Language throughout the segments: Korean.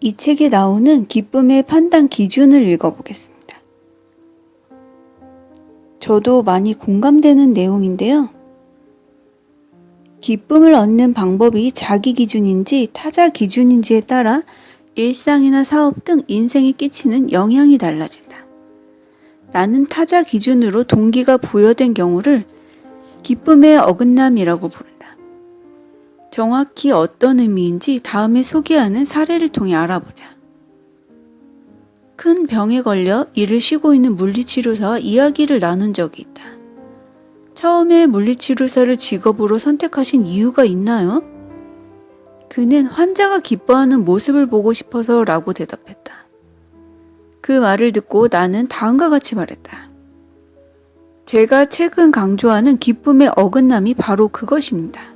이 책에 나오는 기쁨의 판단 기준을 읽어보겠습니다. 저도 많이 공감되는 내용인데요. 기쁨을 얻는 방법이 자기 기준인지 타자 기준인지에 따라 일상이나 사업 등 인생에 끼치는 영향이 달라진다. 나는 타자 기준으로 동기가 부여된 경우를 기쁨의 어긋남이라고 부른다. 정확히 어떤 의미인지 다음에 소개하는 사례를 통해 알아보자. 큰 병에 걸려 이를 쉬고 있는 물리치료사와 이야기를 나눈 적이 있다. 처음에 물리치료사를 직업으로 선택하신 이유가 있나요? 그는 환자가 기뻐하는 모습을 보고 싶어서 라고 대답했다. 그 말을 듣고 나는 다음과 같이 말했다. 제가 최근 강조하는 기쁨의 어긋남이 바로 그것입니다.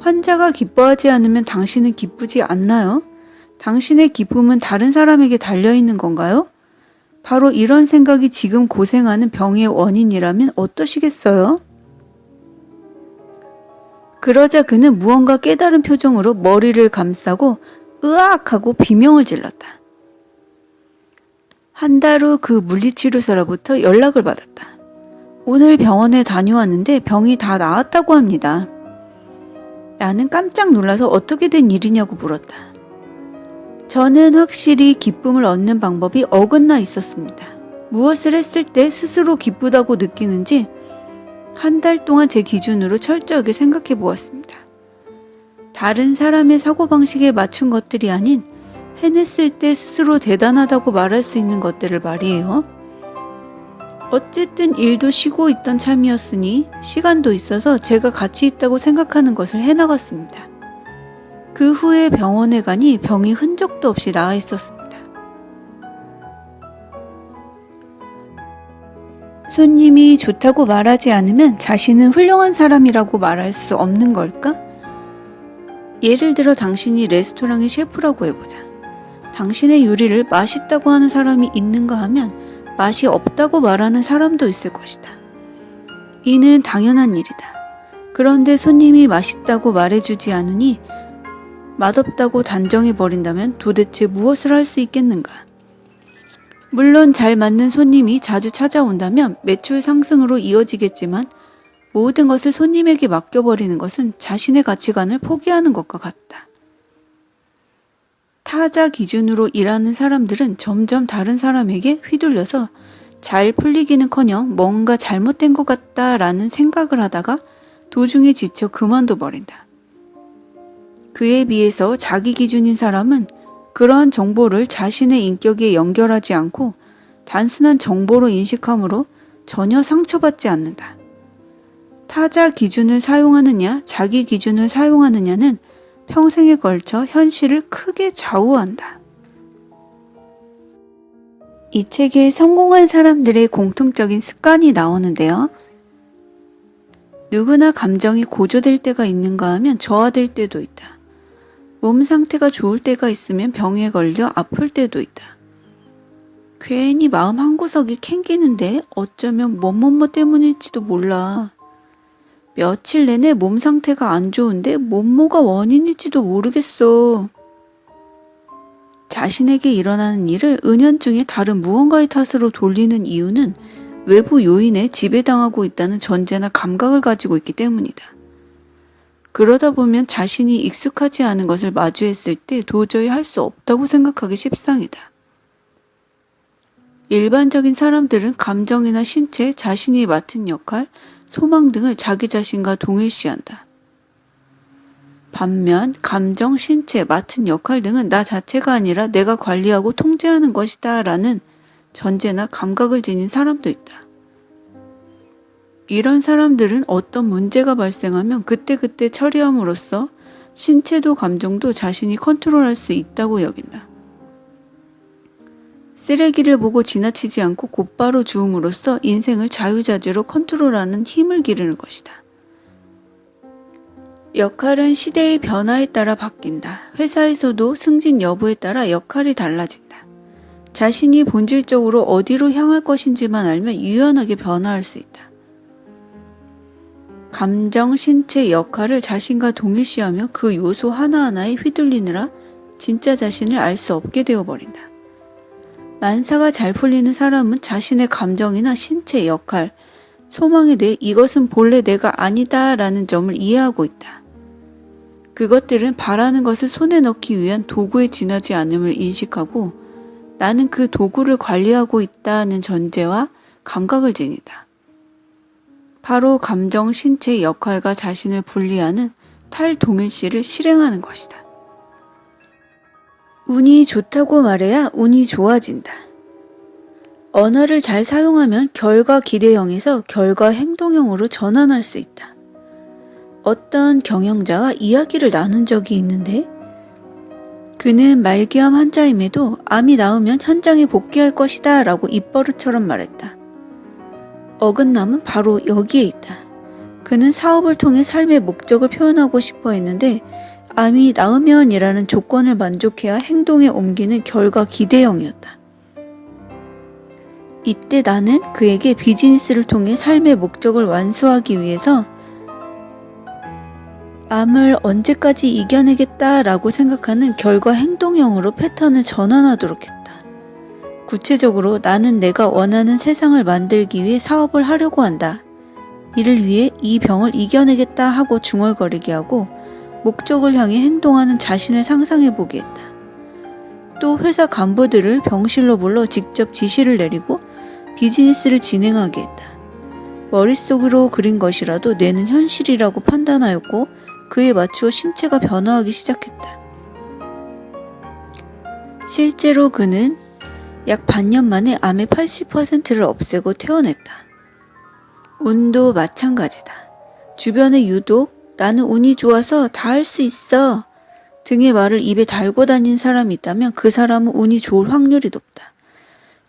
환자가 기뻐하지 않으면 당신은 기쁘지 않나요? 당신의 기쁨은 다른 사람에게 달려있는 건가요? 바로 이런 생각이 지금 고생하는 병의 원인이라면 어떠시겠어요? 그러자 그는 무언가 깨달은 표정으로 머리를 감싸고 으악 하고 비명을 질렀다. 한 달 후 그 물리치료사로부터 연락을 받았다. 오늘 병원에 다녀왔는데 병이 다 나았다고 합니다. 나는 깜짝 놀라서 어떻게 된 일이냐고 물었다. 저는 확실히 기쁨을 얻는 방법이 어긋나 있었습니다. 무엇을 했을 때 스스로 기쁘다고 느끼는지 한 달 동안 제 기준으로 철저하게 생각해 보았습니다. 다른 사람의 사고방식에 맞춘 것들이 아닌 해냈을 때 스스로 대단하다고 말할 수 있는 것들을 말이에요. 어쨌든 일도 쉬고 있던 참이었으니 시간도 있어서 제가 가치 있다고 생각하는 것을 해나갔습니다. 그 후에 병원에 가니 병이 흔적도 없이 나아 있었습니다. 손님이 좋다고 말하지 않으면 자신은 훌륭한 사람이라고 말할 수 없는 걸까? 예를 들어 당신이 레스토랑의 셰프라고 해보자. 당신의 요리를 맛있다고 하는 사람이 있는가 하면 맛이 없다고 말하는 사람도 있을 것이다. 이는 당연한 일이다. 그런데 손님이 맛있다고 말해주지 않으니 맛없다고 단정해 버린다면 도대체 무엇을 할 수 있겠는가? 물론 잘 맞는 손님이 자주 찾아온다면 매출 상승으로 이어지겠지만 모든 것을 손님에게 맡겨버리는 것은 자신의 가치관을 포기하는 것과 같다. 타자 기준으로 일하는 사람들은 점점 다른 사람에게 휘둘려서 잘 풀리기는커녕 뭔가 잘못된 것 같다라는 생각을 하다가 도중에 지쳐 그만둬 버린다. 그에 비해서 자기 기준인 사람은 그러한 정보를 자신의 인격에 연결하지 않고 단순한 정보로 인식하므로 전혀 상처받지 않는다. 타자 기준을 사용하느냐, 자기 기준을 사용하느냐는 평생에 걸쳐 현실을 크게 좌우한다. 이 책에 성공한 사람들의 공통적인 습관이 나오는데요. 누구나 감정이 고조될 때가 있는가 하면 저하될 때도 있다. 몸 상태가 좋을 때가 있으면 병에 걸려 아플 때도 있다. 괜히 마음 한구석이 캥기는데 어쩌면 뭐뭐뭐 때문일지도 몰라. 며칠 내내 몸 상태가 안 좋은데 뭐뭐가 원인일지도 모르겠어. 자신에게 일어나는 일을 은연중에 다른 무언가의 탓으로 돌리는 이유는 외부 요인에 지배당하고 있다는 전제나 감각을 가지고 있기 때문이다. 그러다 보면 자신이 익숙하지 않은 것을 마주했을 때 도저히 할 수 없다고 생각하기 십상이다. 일반적인 사람들은 감정이나 신체, 자신이 맡은 역할, 소망 등을 자기 자신과 동일시한다. 반면 감정, 신체, 맡은 역할 등은 나 자체가 아니라 내가 관리하고 통제하는 것이다 라는 전제나 감각을 지닌 사람도 있다. 이런 사람들은 어떤 문제가 발생하면 그때그때 처리함으로써 신체도 감정도 자신이 컨트롤할 수 있다고 여긴다. 쓰레기를 보고 지나치지 않고 곧바로 주움으로써 인생을 자유자재로 컨트롤하는 힘을 기르는 것이다. 역할은 시대의 변화에 따라 바뀐다. 회사에서도 승진 여부에 따라 역할이 달라진다. 자신이 본질적으로 어디로 향할 것인지만 알면 유연하게 변화할 수 있다. 감정, 신체, 역할을 자신과 동일시하며 그 요소 하나하나에 휘둘리느라 진짜 자신을 알 수 없게 되어버린다. 만사가 잘 풀리는 사람은 자신의 감정이나 신체 역할, 소망에 대해 이것은 본래 내가 아니다 라는 점을 이해하고 있다. 그것들은 바라는 것을 손에 넣기 위한 도구에 지나지 않음을 인식하고 나는 그 도구를 관리하고 있다는 전제와 감각을 지니다. 바로 감정, 신체 역할과 자신을 분리하는 탈동일시를 실행하는 것이다. 운이 좋다고 말해야 운이 좋아진다. 언어를 잘 사용하면 결과 기대형에서 결과 행동형으로 전환할 수 있다. 어떤 경영자와 이야기를 나눈 적이 있는데 그는 말기암 환자임에도 암이 나으면 현장에 복귀할 것이다 라고 입버릇처럼 말했다. 어긋남은 바로 여기에 있다. 그는 사업을 통해 삶의 목적을 표현하고 싶어 했는데 암이 나으면이라는 조건을 만족해야 행동에 옮기는 결과 기대형이었다. 이때 나는 그에게 비즈니스를 통해 삶의 목적을 완수하기 위해서 암을 언제까지 이겨내겠다라고 생각하는 결과 행동형으로 패턴을 전환하도록 했다. 구체적으로 나는 내가 원하는 세상을 만들기 위해 사업을 하려고 한다. 이를 위해 이 병을 이겨내겠다 하고 중얼거리게 하고 목적을 향해 행동하는 자신을 상상해 보게 했다. 또 회사 간부들을 병실로 불러 직접 지시를 내리고 비즈니스를 진행하게 했다. 머릿속으로 그린 것이라도 뇌는 현실이라고 판단하였고 그에 맞추어 신체가 변화하기 시작했다. 실제로 그는 약 반년 만에 암의 80%를 없애고 퇴원했다. 운도 마찬가지다. 주변에 유독 나는 운이 좋아서 다 할 수 있어 등의 말을 입에 달고 다닌 사람이 있다면 그 사람은 운이 좋을 확률이 높다.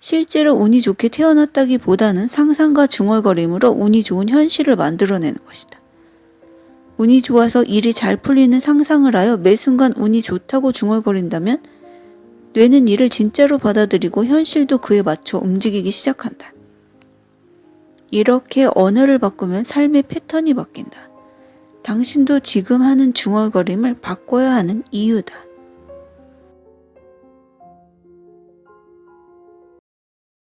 실제로 운이 좋게 태어났다기 보다는 상상과 중얼거림으로 운이 좋은 현실을 만들어내는 것이다. 운이 좋아서 일이 잘 풀리는 상상을 하여 매 순간 운이 좋다고 중얼거린다면 뇌는 이를 진짜로 받아들이고 현실도 그에 맞춰 움직이기 시작한다. 이렇게 언어를 바꾸면 삶의 패턴이 바뀐다. 당신도 지금 하는 중얼거림을 바꿔야 하는 이유다.